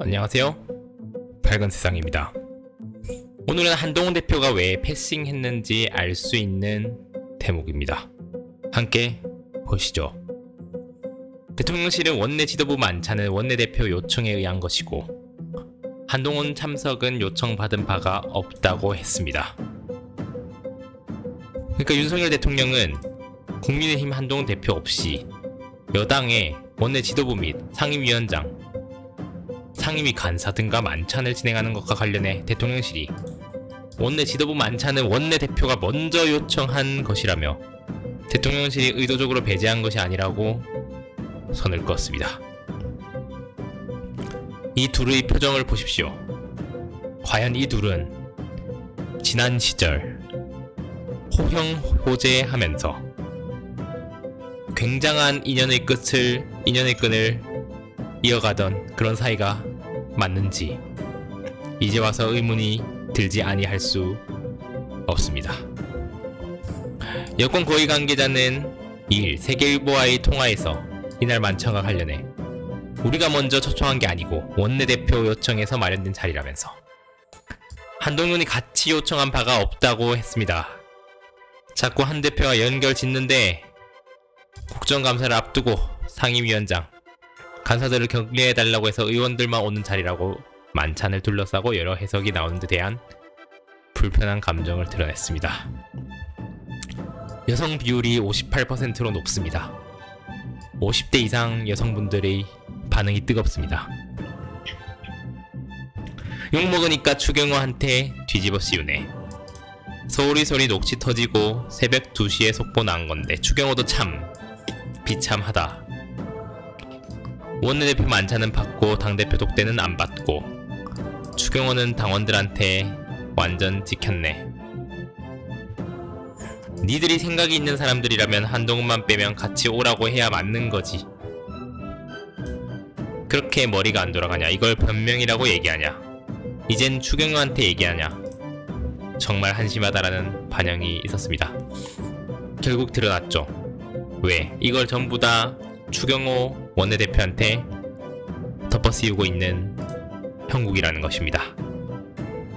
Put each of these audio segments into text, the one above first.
안녕하세요. 밝은 세상입니다. 오늘은 한동훈 대표가 왜 패싱했는지 알 수 있는 대목입니다. 함께 보시죠. 대통령실은 원내 지도부 만찬은 원내대표 요청에 의한 것이고 한동훈 참석은 요청받은 바가 없다고 했습니다. 그러니까 윤석열 대통령은 국민의힘 한동훈 대표 없이 여당의 원내 지도부 및 상임위원장 상임위 간사 등과 만찬을 진행하는 것과 관련해 대통령실이 원내 지도부 만찬은 원내 대표가 먼저 요청한 것이라며 대통령실이 의도적으로 배제한 것이 아니라고 선을 그었습니다. 이 둘의 표정을 보십시오. 과연 이 둘은 지난 시절 호형호재하면서 굉장한 인연의 끝을 인연의 끈을 이어가던 그런 사이가 맞는지 이제 와서 의문이 들지 아니할 수 없습니다. 여권 고위 관계자는 2일 세계일보와의 통화에서 이날 만찬과 관련해 우리가 먼저 초청한 게 아니고 원내대표 요청에서 마련된 자리라면서 한동훈이 같이 요청한 바가 없다고 했습니다. 자꾸 한 대표와 연결 짓는데 국정감사를 앞두고 상임위원장 간사들을 격리해달라고 해서 의원들만 오는 자리라고 만찬을 둘러싸고 여러 해석이 나오는 데 대한 불편한 감정을 드러냈습니다. 여성 비율이 58%로 높습니다. 50대 이상 여성분들의 반응이 뜨겁습니다. 욕먹으니까 추경호한테 뒤집어 씌우네. 서울이 소리 녹취 터지고 새벽 2시에 속보 난 건데 추경호도 참 비참하다. 원내대표 만찬은 받고 당대표 독대는 안 받고 추경호는 당원들한테 완전 지켰네. 니들이 생각이 있는 사람들이라면 한동훈만 빼면 같이 오라고 해야 맞는 거지. 그렇게 머리가 안 돌아가냐? 이걸 변명이라고 얘기하냐? 이젠 추경호한테 얘기하냐? 정말 한심하다라는 반영이 있었습니다. 결국 드러났죠. 왜? 이걸 전부 다 추경호 원내대표한테 덮어씌우고 있는 형국이라는 것입니다.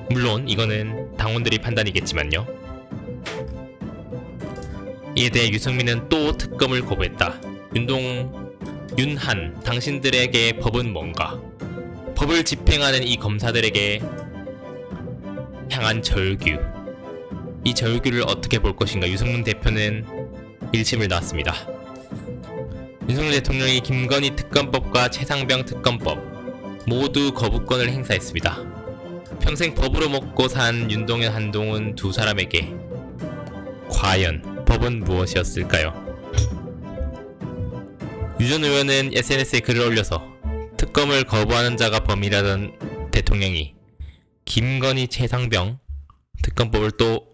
물론 이거는 당원들이 판단이겠지만요. 이에 대해 유승민은 또 특검을 거부했다. 윤동, 윤한, 당신들에게 법은 뭔가? 법을 집행하는 이 검사들에게 향한 절규. 이 절규를 어떻게 볼 것인가? 유승민 대표는 일침을 놨습니다. 윤석열 대통령이 김건희 특검법과 최상병 특검법 모두 거부권을 행사했습니다. 평생 법으로 먹고 산 윤동현 한동훈 두 사람에게 과연 법은 무엇이었을까요? 유 전 의원은 SNS에 글을 올려서 특검을 거부하는 자가 범이라던 대통령이 김건희 최상병 특검법을 또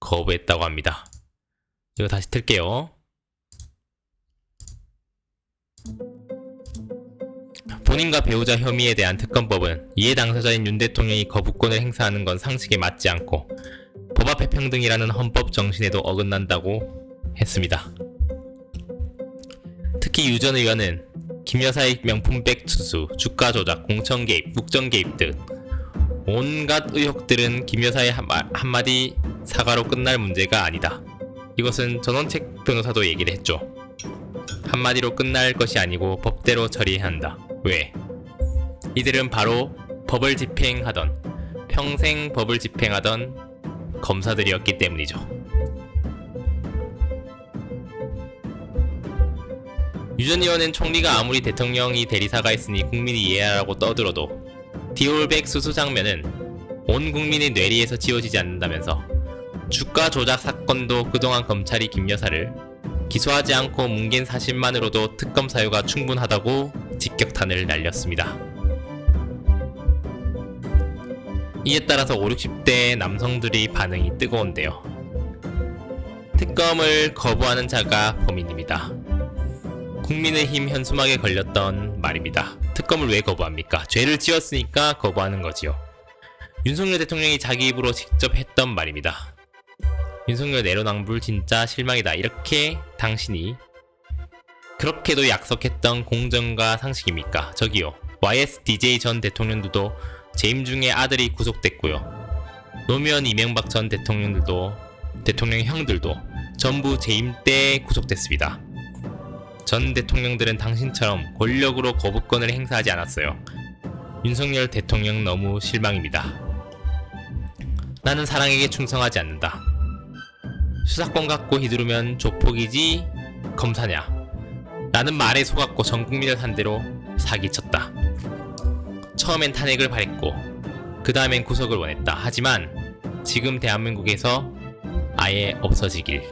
거부했다고 합니다. 이거 다시 틀게요. 본인과 배우자 혐의에 대한 특검법은 이해 당사자인 윤 대통령이 거부권을 행사하는 건 상식에 맞지 않고 법 앞에 평등이라는 헌법 정신에도 어긋난다고 했습니다. 특히 유 전 의원은 김 여사의 명품백 투수, 주가 조작, 공천 개입, 국정 개입 등 온갖 의혹들은 김 여사의 한마- 한마디 사과로 끝날 문제가 아니다. 이것은 전원책 변호사도 얘기를 했죠. 한마디로 끝날 것이 아니고 법대로 처리해야 한다. 왜? 이들은 바로 법을 집행하던 평생 법을 집행하던 검사들이었기 때문이죠. 유전 의원은 총리가 아무리 대통령이 대리사가 있으니 국민이 이해하라고 떠들어도 디올백 수수 장면은 온 국민의 뇌리에서 지워지지 않는다면서 주가 조작 사건도 그동안 검찰이 김 여사를 기소하지 않고 뭉갠 사실만으로도 특검 사유가 충분하다고 직격탄을 날렸습니다. 이에 따라서 5, 60대 남성들이 반응이 뜨거운데요. 특검을 거부하는 자가 범인입니다. 국민의힘 현수막에 걸렸던 말입니다. 특검을 왜 거부합니까? 죄를 지었으니까 거부하는 거지요. 윤석열 대통령이 자기 입으로 직접 했던 말입니다. 윤석열 내로남불 진짜 실망이다. 이렇게 당신이 그렇게도 약속했던 공정과 상식입니까? 저기요. YSDJ 전 대통령들도 재임 중에 아들이 구속됐고요. 노무현 이명박 전 대통령들도 대통령 형들도 전부 재임 때 구속됐습니다. 전 대통령들은 당신처럼 권력으로 거부권을 행사하지 않았어요. 윤석열 대통령 너무 실망입니다. 나는 사랑에게 충성하지 않는다. 수사권 갖고 휘두르면 조폭이지 검사냐. 나는 말에 속았고 전 국민을 상대로 사기쳤다. 처음엔 탄핵을 바랬고 그 다음엔 구속을 원했다. 하지만 지금 대한민국에서 아예 없어지길.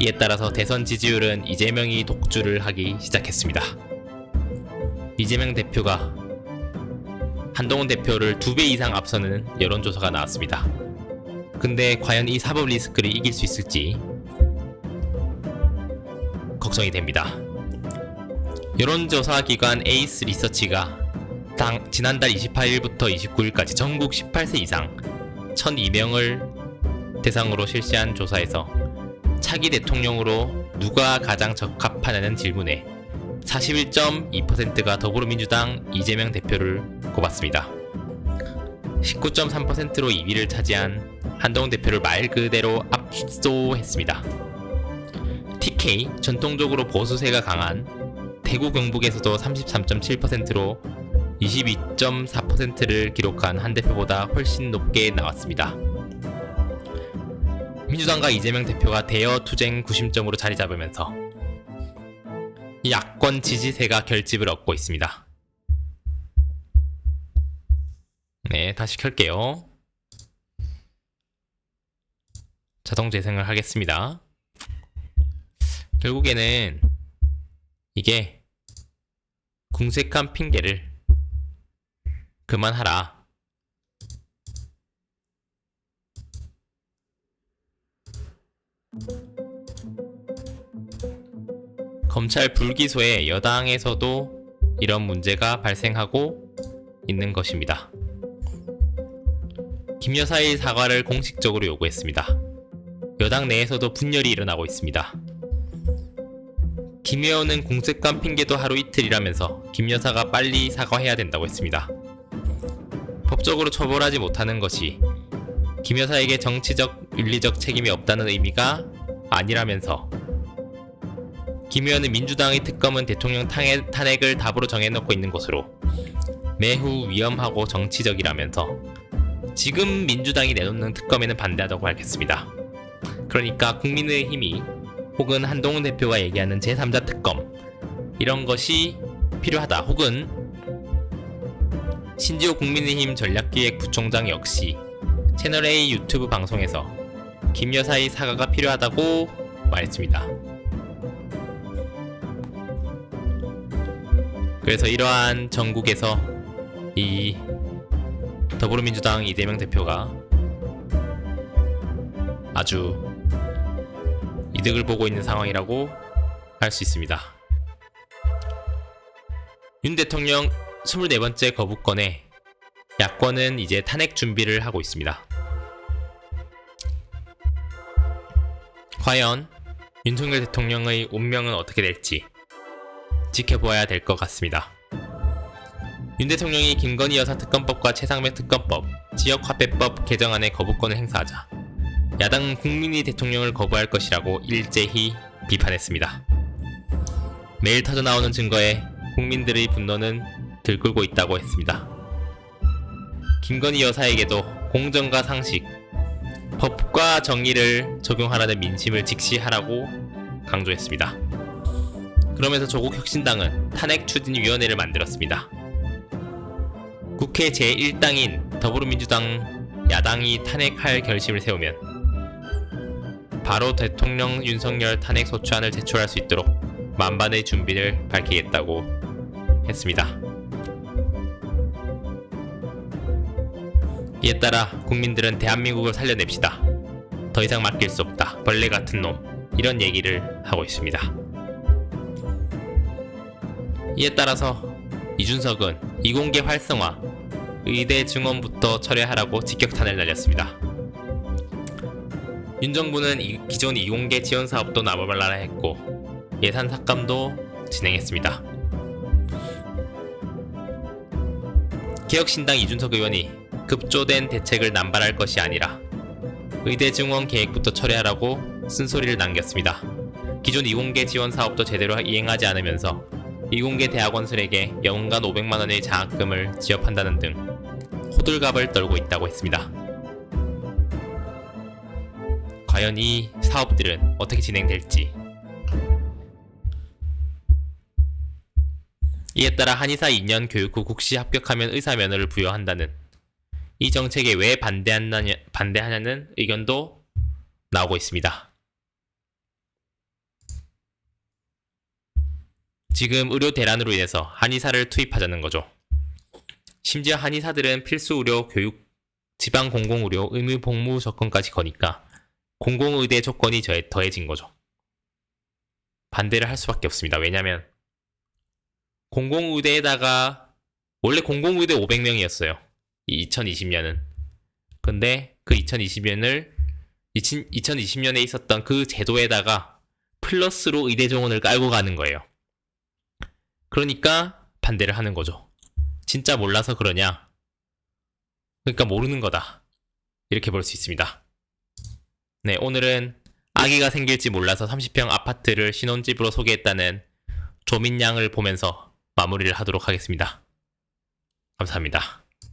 이에 따라서 대선 지지율은 이재명이 독주를 하기 시작했습니다. 이재명 대표가 한동훈 대표를 두 배 이상 앞서는 여론조사가 나왔습니다. 근데 과연 이 사법 리스크를 이길 수 있을지 걱정이 됩니다. 여론조사 기관 에이스 리서치가 당, 지난달 28일부터 29일까지 전국 18세 이상 1002명을 대상으로 실시한 조사에서 차기 대통령으로 누가 가장 적합하냐는 질문에 41.2%가 더불어민주당 이재명 대표를 꼽았습니다. 19.3%로 2위를 차지한 한동훈 대표를 말 그대로 압도했습니다. TK 전통적으로 보수세가 강한 대구 경북에서도 33.7%로 22.4%를 기록한 한 대표보다 훨씬 높게 나왔습니다. 민주당과 이재명 대표가 대여 투쟁 구심점으로 자리 잡으면서 야권 지지세가 결집을 얻고 있습니다. 네, 다시 켤게요. 자동 재생을 하겠습니다. 결국에는 이게 궁색한 핑계를 그만하라. 검찰 불기소에 여당에서도 이런 문제가 발생하고 있는 것입니다. 김 여사의 사과를 공식적으로 요구했습니다. 여당 내에서도 분열이 일어나고 있습니다. 김 의원은 공색감 핑계도 하루 이틀이라면서 김 여사가 빨리 사과해야 된다고 했습니다. 법적으로 처벌하지 못하는 것이 김 여사에게 정치적, 윤리적 책임이 없다는 의미가 아니라면서 김 의원은 민주당의 특검은 대통령 탄핵, 탄핵을 답으로 정해놓고 있는 것으로 매우 위험하고 정치적이라면서 지금 민주당이 내놓는 특검에는 반대하다고 밝혔습니다. 그러니까 국민의힘이 혹은 한동훈 대표가 얘기하는 제3자 특검 이런 것이 필요하다 혹은 신지호 국민의힘 전략기획부총장 역시 채널A 유튜브 방송에서 김 여사의 사과가 필요하다고 말했습니다. 그래서 이러한 전국에서 이 더불어민주당 이재명 대표가 아주 이득을 보고 있는 상황이라고 할 수 있습니다. 윤 대통령 24번째 거부권에 야권은 이제 탄핵 준비를 하고 있습니다. 과연 윤석열 대통령의 운명은 어떻게 될지 지켜보아야 될 것 같습니다. 윤 대통령이 김건희 여사 특검법과 최상병 특검법, 지역화폐법 개정안에 거부권을 행사하자 야당은 국민이 대통령을 거부할 것이라고 일제히 비판했습니다. 매일 터져 나오는 증거에 국민들의 분노는 들끓고 있다고 했습니다. 김건희 여사에게도 공정과 상식, 법과 정의를 적용하라는 민심을 직시하라고 강조했습니다. 그러면서 조국 혁신당은 탄핵 추진위원회를 만들었습니다. 국회 제1당인 더불어민주당 야당이 탄핵할 결심을 세우면 바로 대통령 윤석열 탄핵 소추안을 제출할 수 있도록 만반의 준비를 밝히겠다고 했습니다. 이에 따라 국민들은 대한민국을 살려냅시다. 더 이상 맡길 수 없다. 벌레 같은 놈. 이런 얘기를 하고 있습니다. 이에 따라서 이준석은 이공계 활성화, 의대 증원부터 철회하라고 직격탄을 날렸습니다. 윤 정부는 이, 기존 이공계 지원 사업도 나무발라라 했고 예산 삭감도 진행했습니다. 개혁신당 이준석 의원이 급조된 대책을 남발할 것이 아니라 의대 증원 계획부터 철회하라고 쓴소리를 남겼습니다. 기존 이공계 지원 사업도 제대로 이행하지 않으면서 이공계 대학원생에게 연간 500만 원의 장학금을 지급한다는 등 호들갑을 떨고 있다고 했습니다. 과연 이 사업들은 어떻게 진행될지 이에 따라 한의사 2년 교육 후 국시 합격하면 의사 면허를 부여한다는 이 정책에 왜 반대하느냐, 반대하냐는 의견도 나오고 있습니다. 지금 의료 대란으로 인해서 한의사를 투입하자는 거죠. 심지어 한의사들은 필수 의료 교육, 지방 공공의료 의무 복무 조건까지 거니까 공공의대 조건이 더해진 거죠. 반대를 할 수밖에 없습니다. 왜냐면 공공의대에다가 원래 공공의대 500명이었어요. 2020년은. 근데 그 2020년을 2020년에 있었던 그 제도에다가 플러스로 의대 정원을 깔고 가는 거예요. 그러니까 반대를 하는 거죠. 진짜 몰라서 그러냐? 그러니까 모르는 거다. 이렇게 볼 수 있습니다. 네, 오늘은 아기가 생길지 몰라서 30평 아파트를 신혼집으로 소개했다는 조민양을 보면서 마무리를 하도록 하겠습니다. 감사합니다.